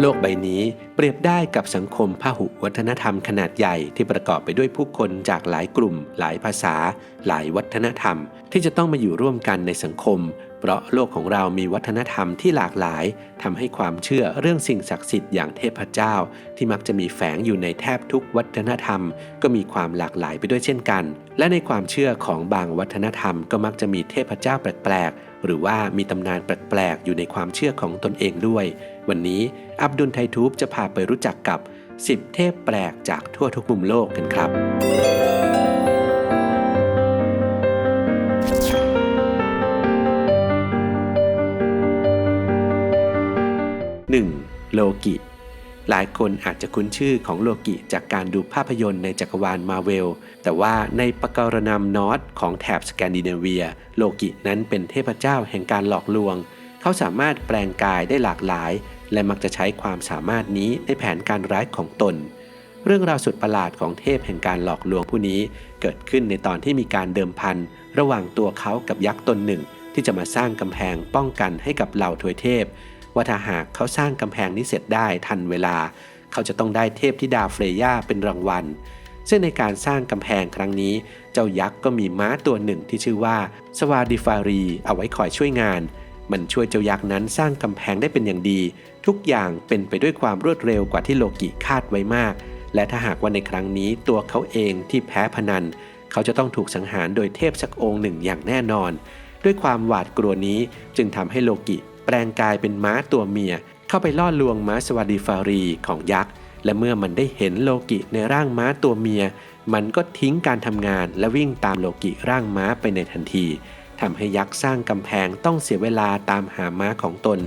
โลกใบนี้เปรียบได้กับสังคมพหุวัฒนธรรมขนาดใหญ่ที่ประกอบไปด้วยผู้คนจากหลายกลุ่ม หลายภาษา หลายวัฒนธรรม ที่จะต้องมาอยู่ร่วมกันในสังคม เพราะโลกของเรามีวัฒนธรรมที่หลากหลายทำให้ความเชื่อเรื่องสิ่งศักดิ์สิทธิ์อย่างเทพเจ้า ที่มักจะมีแฝงอยู่ในแทบทุกวัฒนธรรม ก็มีความหลากหลายไปด้วยเช่นกัน และในความเชื่อของบางวัฒนธรรม ก็มักจะมีเทพเจ้าแปลกๆหรือว่ามีตำนานแปลกๆอยู่ในความเชื่อของตนเองด้วย วันนี้อับดุลไททูบจะพาไปรู้จักกับ 10 เทพแปลกจากทั่วทุกมุมโลกกันครับ โลกิ หลายคนอาจจะคุ้นชื่อของโลกิจากการดูภาพยนตร์ในจักรวาลมาเวล แต่ว่าในปะการนำนอตของแถบสแกนดิเนเวีย โลกินั้นเป็นเทพเจ้าแห่งการหลอกลวง เขาสามารถแปลงกายได้หลากหลาย และมักจะใช้ความสามารถนี้ในแผนการร้ายของตนเรื่องราวสุดประหลาดของเทพแห่งการหลอกลวงผู้นี้ เกิดขึ้นในตอนที่มีการเดิมพัน ระหว่างตัวเขากับยักษ์ตนหนึ่ง ที่จะมาสร้างกำแพงป้องกันให้กับเหล่าทวยเทพ ว่าถ้าหากเขาสร้างกำแพงนี้เสร็จได้ทันเวลา เขาจะต้องได้เทพธิดาเฟรย่าเป็นรางวัล ซึ่งในการสร้างกำแพงครั้งนี้ เจ้ายักษ์ก็มีม้าตัวหนึ่งที่ชื่อว่าสวาดิฟารี เอาไว้คอยช่วยงาน มันช่วยเจ้ายักษ์นั้นสร้างกำแพงได้เป็นอย่างดี ทุกอย่างเป็นไปด้วยความรวดเร็วกว่าที่โลกิคาดไว้มาก และถ้าหากว่าในครั้งนี้ตัวเขาเองที่แพ้พนัน เขาจะต้องถูกสังหารโดยเทพสักองค์หนึ่งอย่างแน่นอน ด้วยความหวาดกลัวนี้จึงทำให้โลกิ แปลงกายเป็นม้าตัวเมีย เข้าไปล่อลวงม้าสวาดิฟารีของยักษ์ และเมื่อมันได้เห็นโลกิในร่างม้าตัวเมีย มันก็ทิ้งการทำงานและวิ่งตามโลกิร่างม้าไปในทันทีทำให้ยักษ์สร้างกำแพงต้องเสียเวลาตามหาม้าของตน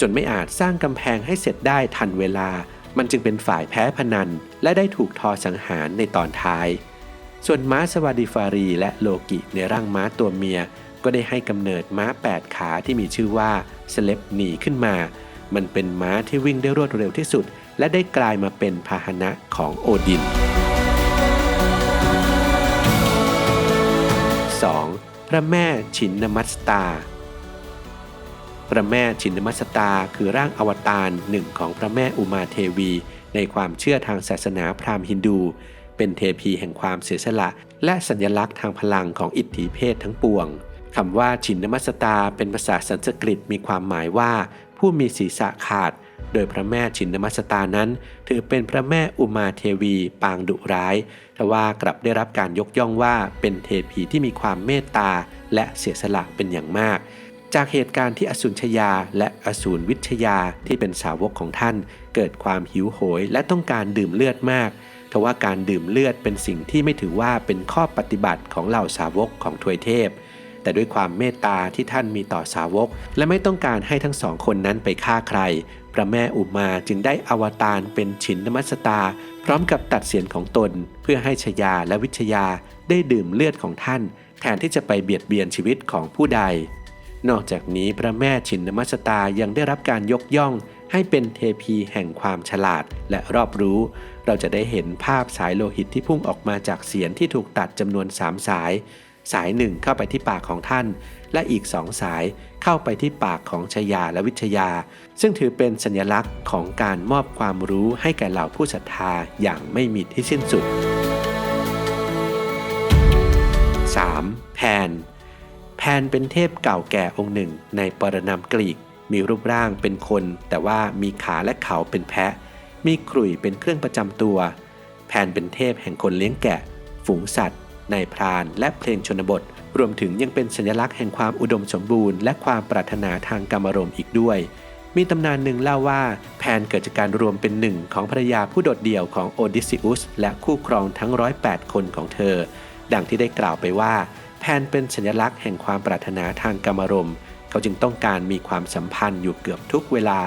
จนไม่อาจสร้างกำแพงให้เสร็จได้ทันเวลา มันจึงเป็นฝ่ายแพ้พนัน และได้ถูกทอสังหารในตอนท้าย ส่วนม้าสวาดิฟารีและโลกิในร่างม้าตัวเมีย ก็ได้ให้กำเนิดม้า 8 ขาที่มีชื่อว่า สเลปหนีขึ้นมา มันเป็นม้าที่วิ่งได้รวดเร็วที่สุด และได้กลายมาเป็นพาหนะของโอดิน 2. พระแม่ชินนมัสตา พระแม่ชินนมัสตาคือร่างอวตารหนึ่งของพระแม่อุมาเทวี ในความเชื่อทางศาสนาพราหมณ์ฮินดู เป็นเทพีแห่งความเสียสละ และสัญลักษณ์ทางพลังของอิทธิเพศทั้งปวง คำว่าชินนมัสตาเป็นภาษาสันสกฤตมีความหมายว่า ผู้มีศีรษะขาด โดยพระแม่ชินนมัสตานั้น ถือเป็นพระแม่อุมาเทวี ปางดุร้ายทว่ากลับได้รับการยกย่องว่าเป็นเทพีที่มีความเมตตาและเสียสละเป็นอย่างมากจากเหตุการณ์ที่อสุรชยาและอสูรวิชยาที่เป็นสาวกของท่าน เกิดความหิวโหยและต้องการดื่มเลือดมากทว่าการดื่มเลือดเป็นสิ่งที่ไม่ถือว่าเป็นข้อปฏิบัติของเหล่าสาวกของทวยเทพ แต่ด้วยความเมตตาที่ท่านมีต่อสาวก และไม่ต้องการให้ทั้งสองคนนั้นไปฆ่าใคร พระแม่อุมาจึงได้อวตารเป็นฉินนมัสตา พร้อมกับตัดเสียนของตน เพื่อให้ชยาและวิชยาได้ดื่มเลือดของท่าน แทนที่จะไปเบียดเบียนชีวิตของผู้ใด นอกจากนี้พระแม่ชินนมัสตายังได้รับการยกย่องให้เป็นเทพีแห่งความฉลาดและรอบรู้ เราจะได้เห็นภาพสายโลหิตที่พุ่งออกมาจากเสียนที่ถูกตัดจำนวนสามสาย สายหนึ่งเข้าไปที่ปากของท่าน และอีกสองสายเข้าไปที่ปากของชยาและวิชยา ซึ่งถือเป็นสัญลักษณ์ของการมอบความรู้ให้แก่เหล่าผู้ศรัทธาอย่างไม่มีที่สิ้นสุด 3. แพน แพนเป็นเทพเก่าแก่องค์หนึ่งในปรนามกรีก มีรูปร่างเป็นคน แต่ว่ามีขาและเขาเป็นแพะ มีขลุ่ยเป็นเครื่องประจำตัว แพนเป็นเทพแห่งคนเลี้ยงแกะ ฝูงสัตว์ นายพรานและเพลงชนบท รวมถึงยังเป็นสัญลักษณ์แห่งความอุดมสมบูรณ์และความปรารถนาทางกรรมรมอีกด้วย มีตำนานหนึ่งเล่าว่า แพนเกิดจากการรวมเป็นหนึ่งของภรรยาผู้โดดเดี่ยวของโอดิซิอุสและคู่ครองทั้งร้อยแปดคนของเธอ ดังที่ได้กล่าวไปว่า แพนเป็นสัญลักษณ์แห่งความปรารถนาทางกรรมรมเขาจึงต้องการมีความสัมพันธ์อยู่เกือบทุกเวลา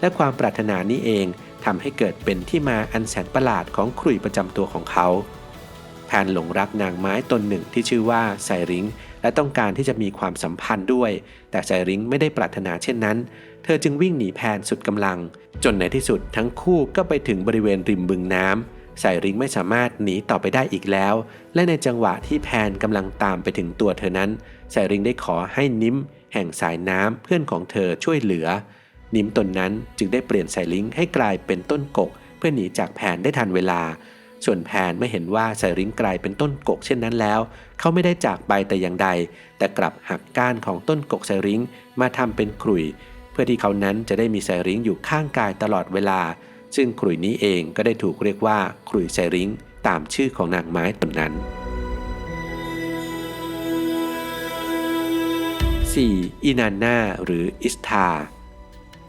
และความปรารถนานี้เองทำให้เกิดเป็นที่มาอันแสนประหลาดของขลุ่ยประจำตัวของเขา แพนหลงรักนางไม้ตนหนึ่งที่ชื่อว่าไซริงและต้องการที่จะมีความสัมพันธ์ด้วย แต่ไซริงไม่ได้ปรารถนาเช่นนั้น เธอจึงวิ่งหนีแพนสุดกำลัง จนในที่สุดทั้งคู่ก็ไปถึงบริเวณริมบึงน้ำไซริงไม่สามารถหนีต่อไปได้อีกแล้ว และในจังหวะที่แพนกำลังตามไปถึงตัวเธอนั้นไซริงได้ขอให้นิ้ม แห่งสายน้ำเพื่อนของเธอช่วยเหลือ นิมตนนั้นจึงได้เปลี่ยนไซลิงให้กลายเป็นต้นกก เพื่อหนีจากแผนได้ทันเวลา ส่วนแผนไม่เห็นว่าไซลิงกลายเป็นต้นกกเช่นนั้นแล้ว เขาไม่ได้จากไปแต่อย่างใด แต่กลับหักก้านของต้นกกไซลิงมาทำเป็นขลุ่ยเพื่อที่เขานั้นจะได้มีไซลิงอยู่ข้างกายตลอดเวลา ซึ่งขลุ่ยนี้เองก็ได้ถูกเรียกว่าขลุ่ยไซลิงตามชื่อของนางไม้ตนนั้น 4. อินันนาหรืออิสทา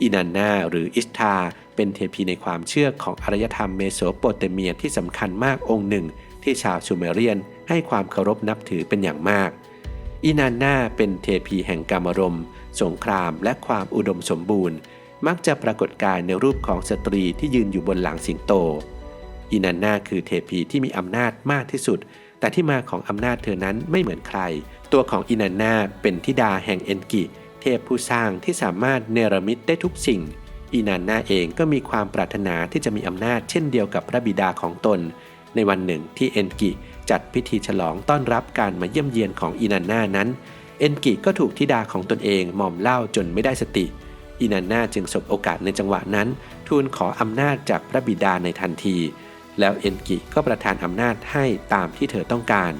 อินันนาหรืออิสทา เป็นเทพีในความเชื่อของอารยธรรมเมโสโปเตเมียที่สำคัญมากองค์หนึ่ง ที่ชาวซูเมเรียนให้ความเคารพนับถือเป็นอย่างมาก อินันนาเป็นเทพีแห่งกามรม สงครามและความอุดมสมบูรณ์ มักจะปรากฏกายในรูปของสตรีที่ยืนอยู่บนหลังสิงโต อินันนาคือเทพีที่มีอำนาจมากที่สุด แต่ที่มาของอำนาจเธอนั้นไม่เหมือนใคร ตัวของอินันนาเป็นธิดาแห่งเอนกิ เทพผู้สร้างที่สามารถเนรมิตได้ทุกสิ่ง อินันนาเองก็มีความปรารถนาที่จะมีอำนาจเช่นเดียวกับพระบิดาของตน ในวันหนึ่งที่เอนกิจัดพิธีฉลองต้อนรับการมาเยี่ยมเยียนของอินันนานั้น เอนกิก็ถูกธิดาของตนเองหม่อมเหล้าจนไม่ได้สติอินันนาจึงสบโอกาสในจังหวะนั้น ทูลขออำนาจจากพระบิดาในทันที แล้วเอนกิก็ประทานอำนาจให้ตามที่เธอต้องการ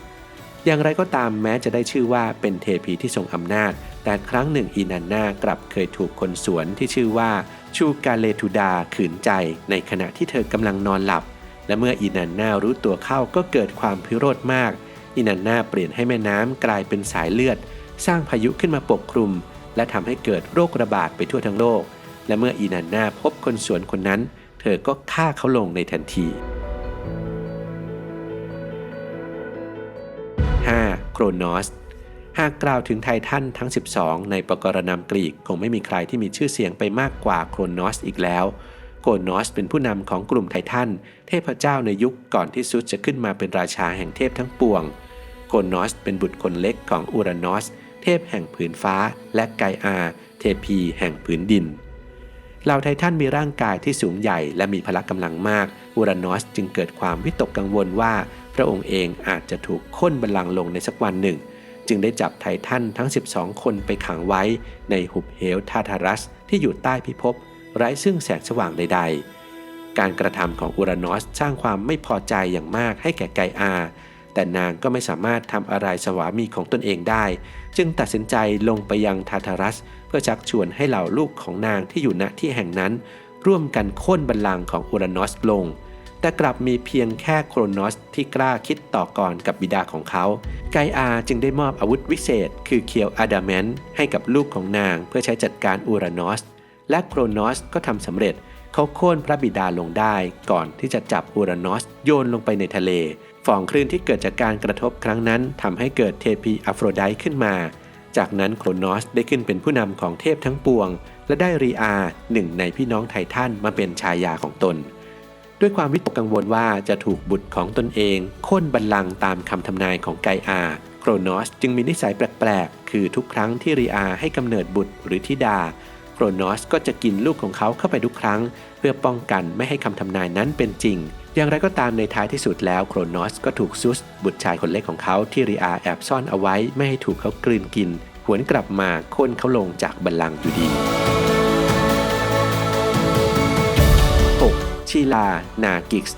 อย่างไรก็ตามแม้จะได้ชื่อว่าเป็นเทพีที่ทรงอำนาจ แต่ครั้งหนึ่งอินันนากลับเคยถูกคนสวนที่ชื่อว่าชูกาเลทูดาขืนใจ ในขณะที่เธอกำลังนอนหลับ และเมื่ออินันนารู้ตัวเข้าก็เกิดความพิโรธมากอินันนาเปลี่ยนให้แม่น้ำกลายเป็นสายเลือด สร้างพายุขึ้นมาปกคลุม และทำให้เกิดโรคระบาดไปทั่วทั้งโลก และเมื่ออินันนาพบคนสวนคนนั้น เธอก็ฆ่าเขาลงในทันที โครนอส หากกล่าวถึงไททันทั้ง 12 ในปกรณามกรีกคงไม่มีใครที่มีชื่อเสียงไปมากกว่าโครนอสอีกแล้ว โครนอสเป็นผู้นำของกลุ่มไททันเทพเจ้าในยุคก่อนที่ซุสจะขึ้นมาเป็นราชาแห่งเทพทั้งปวง โครนอสเป็นบุตรคนเล็กของอูรานอส เทพแห่งผืนฟ้า และไกอาเทพีแห่งผืนดินเหล่าไททันมีร่างกายที่สูงใหญ่และมีพละกำลังมาก อูรานอสจึงเกิดความวิตกกังวลว่า ระองค์เองอาจจะถูกค้นบัลลังก์ลงในสักวันหนึ่ง จึงได้จับไททันทั้ง 12 คนไปขังไว้ในหุบเหวทาทารัสที่อยู่ใต้พิภพไร้ซึ่งแสงสว่างใด ๆ การกระทำของอูรานอสสร้างความไม่พอใจอย่างมากให้แก่ไกอา แต่นางก็ไม่สามารถทำอะไรสวามีของตนเองได้ จึงตัดสินใจลงไปยังทาทารัส เพื่อชักชวนให้เหล่าลูกของนางที่อยู่ณที่แห่งนั้น ร่วมกันโค่นบัลลังก์ของอูรานอสลง แต่กลับมีเพียงแค่โครนอสที่กล้าคิดต่อก่อนกับบิดาของเขา ไกอาจึงได้มอบอาวุธวิเศษ คือเคียวอาดาแมนให้กับลูกของนางเพื่อใช้จัดการอูรานอส และโครนอสก็ทำสำเร็จ เขาโค่นพระบิดาลงได้ก่อนที่จะจับอูรานอสโยนลงไปในทะเล ฝ่องคลื่นที่เกิดจากการกระทบครั้งนั้นทำให้เกิดเทพีอโฟโรไดต์ขึ้นมา จากนั้นโครนอสได้ขึ้นเป็นผู้นำของเทพทั้งปวง และได้รีอาหนึ่งในพี่น้องไททันมาเป็นชายาของตน ด้วยความวิตกกังวลว่าจะถูกบุตรของตนเองโค่นบัลลังก์ตามคำทำนายของไกอาโครนอสจึงมีนิสัยแปลกๆ คือทุกครั้งที่รีอาให้กำเนิดบุตรหรือธิดา โครนอสก็จะกินลูกของเขาเข้าไปทุกครั้ง เพื่อป้องกันไม่ให้คำทำนายนั้นเป็นจริง อย่างไรก็ตามในท้ายที่สุดแล้วโครนอสก็ถูกซุส บุตรชายคนเล็กของเขาที่รีอาแอบซ่อนเอาไว้ไม่ให้ถูกเขากลืนกิน หวนกลับมาโค่นเขาลงจากบัลลังก์อยู่ดี ชีลา นากิกส์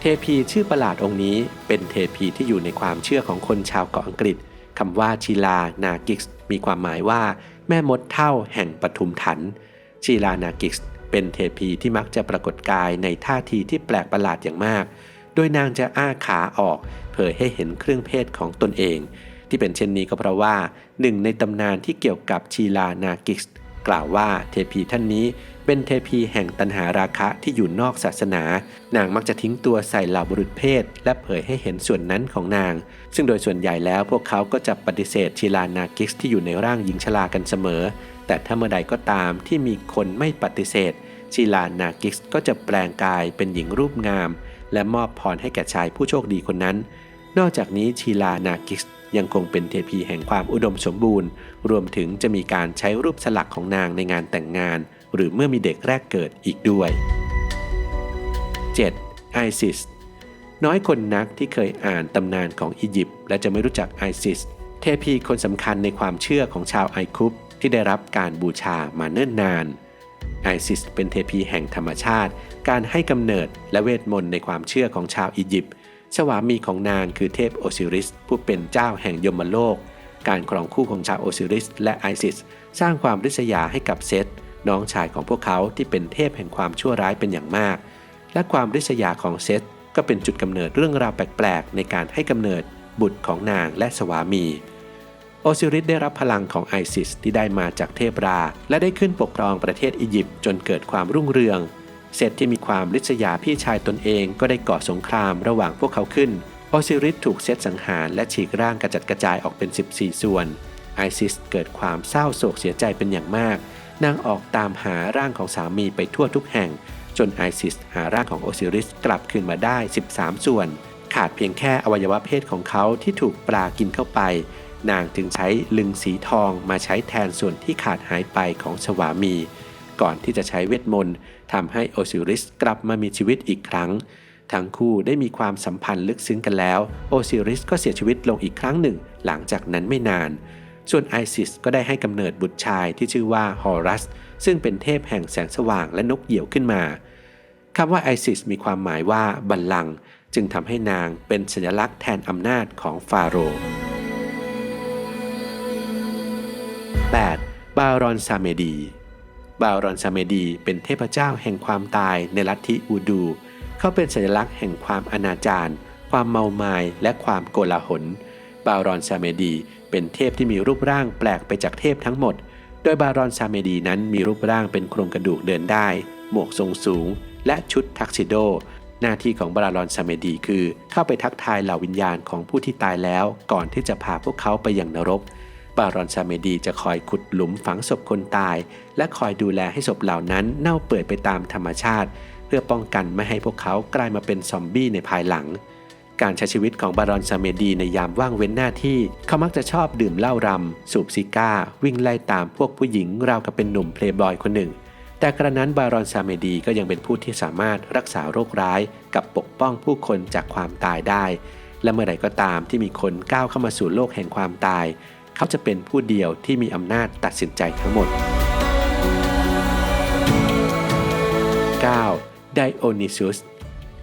เทพีชื่อประหลาดองค์นี้ เป็นเทพีที่อยู่ในความเชื่อของคนชาวเกาะอังกฤษคำว่าชีลา นากิกส์มีความหมายว่า แม่มดเท่าแห่งปทุมถันชีลา นากิกส์เป็นเทพีที่มักจะปรากฏกายในท่าทีที่แปลกประหลาดอย่างมาก โดยนางจะอ้าขาออก เผยให้เห็นเครื่องเพศของตนเอง ที่เป็นเช่นนี้ก็เพราะว่าหนึ่งในตำนานที่เกี่ยวกับชีลา นากิกส์กล่าวว่าเทพีท่านนี้ เป็นเทพีแห่งตันหาราคะที่อยู่นอกศาสนา นางมักจะทิ้งตัวใส่เหล่าบุรุษเพศ และเผยให้เห็นส่วนนั้นของนาง ซึ่งโดยส่วนใหญ่แล้วพวกเขาก็จะปฏิเสธชีลานากิกส์ที่อยู่ในร่างหญิงชรากันเสมอ แต่ถ้าเมื่อใดก็ตามที่มีคนไม่ปฏิเสธชีลานากิกส์ก็จะแปลงกายเป็นหญิงรูปงาม และมอบพรให้แก่ชายผู้โชคดีคนนั้น นอกจากนี้ชีลานากิกส์ยังคงเป็นเทพีแห่งความอุดมสมบูรณ์ รวมถึงจะมีการใช้รูปสลักของนางในงานแต่งงาน หรือเมื่อมีเด็กแรกเกิดอีกด้วย 7. ไอซิสน้อยคนนักที่เคยอ่านตำนานของอียิปต์และจะไม่รู้จักไอซิส เทพีคนสำคัญในความเชื่อของชาวไอคุปที่ได้รับการบูชามาเนิ่นนาน ไอซิสเป็นเทพีแห่งธรรมชาติ การให้กำเนิดและเวทมนต์ในความเชื่อของชาวอียิปต์สวามีของนางคือเทพโอซิริส ผู้เป็นเจ้าแห่งยมโลก การครองคู่ของชาวโอซิริส และไอซิส สร้างความริษยาให้กับเซต น้องชายของพวกเขาที่เป็นเทพแห่งความชั่วร้ายเป็นอย่างมาก และความริษยาของเซตก็เป็นจุดกำเนิดเรื่องราวแปลกๆ ในการให้กำเนิดบุตรของนางและสวามี โอซิริสได้รับพลังของไอซิสที่ได้มาจากเทพรา และได้ขึ้นปกครองประเทศอียิปต์จนเกิดความรุ่งเรือง เซตที่มีความริษยาพี่ชายตนเองก็ได้ก่อสงครามระหว่างพวกเขาขึ้น โอซิริสถูกเซตสังหารและฉีกร่างกระจัดกระจายออกเป็น 14 ส่วน ไอซิสเกิดความเศร้าโศกเสียใจเป็นอย่างมาก นางออกตามหาร่างของสามีไปทั่วทุกแห่ง จนไอซิสหาร่างของโอซิริสกลับคืนมาได้ 13 ส่วน ขาดเพียงแค่อวัยวะเพศของเขาที่ถูกปลากินเข้าไป นางจึงใช้ลึงสีทองมาใช้แทนส่วนที่ขาดหายไปของสวามี ก่อนที่จะใช้เวทมนต์ทำให้โอซิริสกลับมามีชีวิตอีกครั้งทั้งคู่ได้มีความสัมพันธ์ลึกซึ้งกันแล้ว โอซิริสก็เสียชีวิตลงอีกครั้งหนึ่ง หลังจากนั้นไม่นาน ส่วนไอซิสก็ได้ให้กำเนิดบุตรชายที่ชื่อว่าฮอรัส ซึ่งเป็นเทพแห่งแสงสว่างและนกเหยี่ยวขึ้นมาคำว่าไอซิสมีความหมายว่าบัลลังก์จึงทำให้นางเป็นสัญลักษณ์แทนอำนาจของฟาโรห์ 8. บารอนซาเมดี บารอนซาเมดีเป็นเทพเจ้าแห่งความตายในลัทธิอูดู เขาเป็นสัญลักษณ์แห่งความอนาจารความเมามายและความโกลาหล บารอนซาเมดี เป็นเทพที่มีรูปร่างแปลกไปจากเทพทั้งหมด โดยบารอนซาเมดีนั้นมีรูปร่างเป็นโครงกระดูกเดินได้ หมวกทรงสูง และชุดทักซิโด หน้าที่ของบารอนซาเมดีคือเข้าไปทักทายเหล่าวิญญาณของผู้ที่ตายแล้ว ก่อนที่จะพาพวกเขาไปยังนรก บารอนซาเมดีจะคอยขุดหลุมฝังศพคนตาย และคอยดูแลให้ศพเหล่านั้นเน่าเปื่อยไปตามธรรมชาติ เพื่อป้องกันไม่ให้พวกเขากลายมาเป็นซอมบี้ในภายหลัง การใช้ชีวิตของบารอนซาเมดีในยามว่างเว้นหน้าที่ เขามักจะชอบดื่มเหล้ารำ สูบซิก้า วิ่งไล่ตามพวกผู้หญิงราวกับเป็นหนุ่มเพลย์บอยคนหนึ่ง แต่กระนั้นบารอนซาเมดีก็ยังเป็นผู้ที่สามารถรักษาโรคร้าย กับปกป้องผู้คนจากความตายได้ และเมื่อใดก็ตามที่มีคนก้าวเข้ามาสู่โลกแห่งความตาย เขาจะเป็นผู้เดียวที่มีอำนาจตัดสินใจทั้งหมด 9. ไดโอนิซุส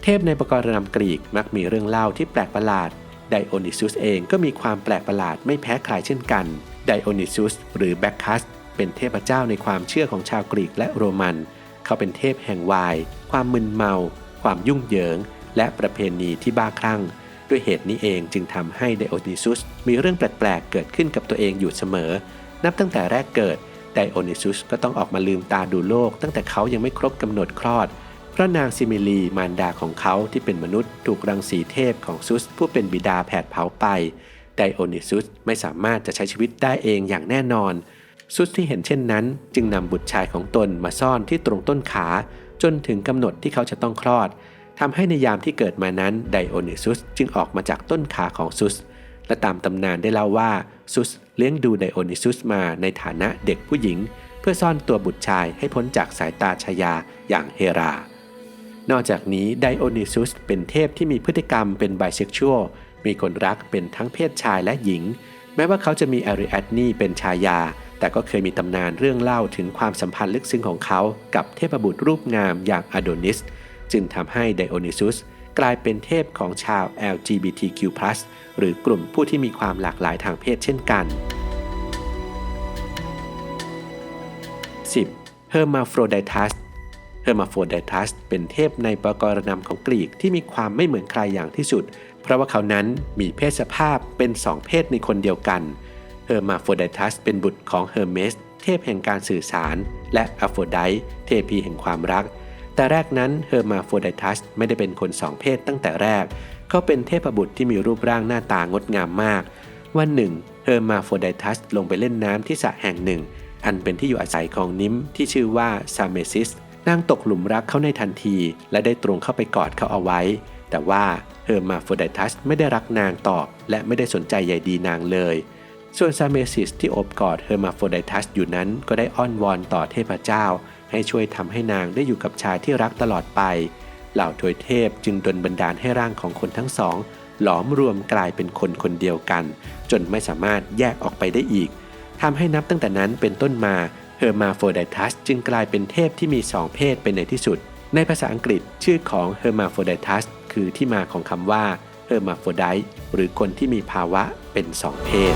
เทพในประกรณำกรีกมักมีเรื่องเล่าที่แปลกประหลาด ไดโอนิซุสเองก็มีความแปลกประหลาดไม่แพ้ใครเช่นกัน ไดโอนิซุสหรือแบคคัสเป็นเทพเจ้าในความเชื่อของชาวกรีกและโรมัน เขาเป็นเทพแห่งวาย ความมึนเมา ความยุ่งเหยิง และประเพณีที่บ้าคลั่ง ด้วยเหตุนี้เองจึงทำให้ไดโอนิซุสมีเรื่องแปลกๆ เกิดขึ้นกับตัวเองอยู่เสมอ นับตั้งแต่แรกเกิดไดโอนิซุสก็ต้องออกมาลืมตาดูโลก ตั้งแต่เขายังไม่ครบกำหนดคลอด ราะนางซิมิลีมารดาของเขาที่เป็นมนุษย์ถูกรังสีเทพของซุสผู้เป็นบิดาแผดเผาไป ไดโอนิซุสไม่สามารถจะใช้ชีวิตได้เองอย่างแน่นอน ซุสที่เห็นเช่นนั้น จึงนำบุตรชายของตนมาซ่อนที่ตรงต้นขา จนถึงกำหนดที่เขาจะต้องคลอดทำให้ในยามที่เกิดมานั้นไดโอนิซุสจึงออกมาจากต้นขาของซุส และตามตำนานได้เล่าว่าซุสเลี้ยงดูไดโอนิซุสมาในฐานะเด็กผู้หญิง เพื่อซ่อนตัวบุตรชายให้พ้นจากสายตาชายาอย่างเฮรา นอกจากนี้ไดโอนิซุสเป็นเทพที่มีพฤติกรรมเป็นไบเซ็กชวล มีคนรักเป็นทั้งเพศชายและหญิง แม้ว่าเขาจะมีอาริแอัตนีเป็นชายา แต่ก็เคยมีตำนานเรื่องเล่าถึงความสัมพันธ์ลึกซึ้งของเขากับเทพบุตรรูปงามอย่างอโดนิส จึงทำให้ไดโอนิซุสกลายเป็นเทพของชาว LGBTQ+ หรือกลุ่มผู้ที่มีความหลากหลายทางเพศเช่นกัน 10. เฮอร์มาโฟรไดทัส เฮอร์มาโฟรไดทัสเป็นเทพในปรกรณำของกรีกที่มีความไม่เหมือนใครอย่างที่สุด เพราะว่าเขานั้นมีเพศสภาพเป็นสองเพศในคนเดียวกันเฮอร์มาโฟรไดทัสเป็นบุตรของเฮอร์เมสเทพแห่งการสื่อสาร และอโฟไดเทพีแห่งความรัก แต่แรกนั้นเฮอร์มาโฟรไดทัสไม่ได้เป็นคนสองเพศตั้งแต่แรก เขาเป็นเทพบุตรที่มีรูปร่างหน้าตางดงามมาก วันหนึ่งเฮอร์มาโฟรไดทัสลงไปเล่นน้ำที่สระแห่งหนึ่ง อันเป็นที่อยู่อาศัยของนิมที่ชื่อว่าซาเมซิส นางตกหลุมรักเขาในทันที และได้ตรงเข้าไปกอดเขาเอาไว้ แต่ว่าเฮอร์มาโฟไดทัสไม่ได้รักนางตอบ และไม่ได้สนใจใยดีนางเลย ส่วนซาเมซิสที่โอบกอดเฮอร์มาโฟไดทัสอยู่นั้นก็ได้อ้อนวอนต่อเทพเจ้า ให้ช่วยทำให้นางได้อยู่กับชายที่รักตลอดไป เหล่าทวยเทพจึงดลบันดาลให้ร่างของคนทั้งสอง หลอมรวมกลายเป็นคนคนเดียวกัน จนไม่สามารถแยกออกไปได้อีกทำให้นับตั้งแต่นั้นเป็นต้นมา เฮอร์มาโฟไดทัสจึงกลายเป็นเทพที่มีสองเพศเป็นในที่สุด ในภาษาอังกฤษชื่อของเฮอร์มาโฟไดทัสคือที่มาของคำว่าเฮอร์มาโฟไดหรือคนที่มีภาวะเป็นสองเพศ